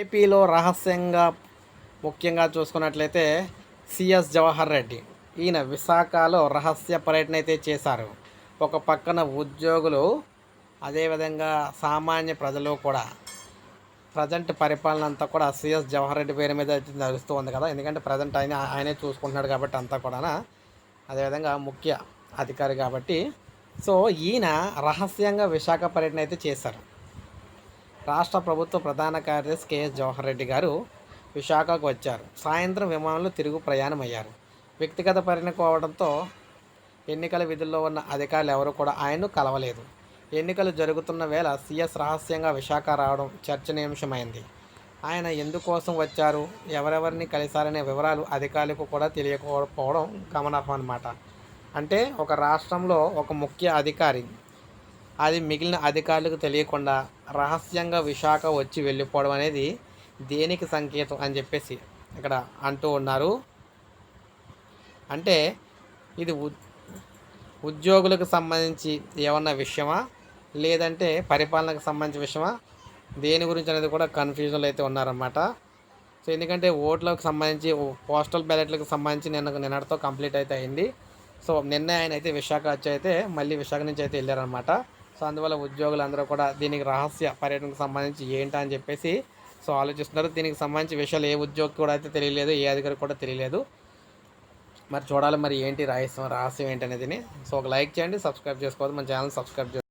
ఏపీలో రహస్యంగా ముఖ్యంగా చూసుకున్నట్లయితే సిఎస్ జవహర్ రెడ్డి ఈయన విశాఖలో రహస్య పర్యటన అయితే చేశారు. ఒక పక్కన ఉద్యోగులు అదేవిధంగా సామాన్య ప్రజలు కూడా. ప్రజెంట్ పరిపాలన అంతా కూడా సిఎస్ జవహర్ రెడ్డి పేరు మీద అయితే నడుస్తూ ఉంది కదా. ఎందుకంటే ప్రజెంట్ ఆయన ఆయనే చూసుకుంటున్నాడు కాబట్టి అంతా కూడా అదేవిధంగా ముఖ్య అధికారి కాబట్టి. సో ఈయన రహస్యంగా విశాఖ పర్యటన అయితే చేశారు. రాష్ట్ర ప్రభుత్వ ప్రధాన కార్యదర్శి కెఎస్ జవహర్ రెడ్డి గారు విశాఖకు వచ్చారు. సాయంత్రం విమానంలో తిరుగు ప్రయాణం అయ్యారు వ్యక్తిగత పరిణకోవడంతో ఎన్నికల విధుల్లో ఉన్న అధికారులు ఎవరు కూడా ఆయన్ను కలవలేదు. ఎన్నికలు జరుగుతున్న వేళ సీఎస్ రహస్యంగా విశాఖ రావడం చర్చనీయాంశమైంది. ఆయన ఎందుకోసం వచ్చారు? ఎవరెవరిని కలిశారనే వివరాలు అధికారులకు కూడా తెలియకపోవడం గమనార్హం అన్నమాట అంటే ఒక రాష్ట్రంలో ఒక ముఖ్య అధికారి అది మిగిలిన అధికారులకు తెలియకుండా రహస్యంగా విశాఖ వచ్చి వెళ్ళిపోవడం అనేది దేనికి సంకేతం అని చెప్పేసి ఇక్కడ అంటూ ఉన్నారు. అంటే ఇది ఉ ఉద్యోగులకు సంబంధించి ఏమన్నా విషయమా? లేదంటే పరిపాలనకు సంబంధించిన విషయమా? దేని గురించి అనేది కూడా కన్ఫ్యూజన్లో అయితే ఉన్నారన్నమాట. సో ఎందుకంటే ఓట్లకు సంబంధించి పోస్టల్ బ్యాలెట్లకు సంబంధించి నిన్న నిన్నటితో కంప్లీట్ అయితే అయింది. సో నిన్న ఆయన అయితే విశాఖ వచ్చి అయితే మళ్ళీ విశాఖ నుంచి అయితే వెళ్ళారనమాట సో అందువల్ల ఉద్యోగులు అందరూ కూడా దీనికి రహస్య పర్యటనకు సంబంధించి ఏంటా అని చెప్పేసి సో ఆలోచిస్తున్నారు. దీనికి సంబంధించి విషయాలు ఏ ఉద్యోగి కూడా అయితే తెలియలేదు ఏ అధికారి కూడా తెలియలేదు. మరి చూడాలి మరి ఏంటి రహస్యం రహస్యం ఏంటి అనేది. సో ఒక లైక్ చేయండి సబ్స్క్రైబ్ చేసుకోవద్దు. మన ఛానల్ సబ్స్క్రైబ్ చేసుకోండి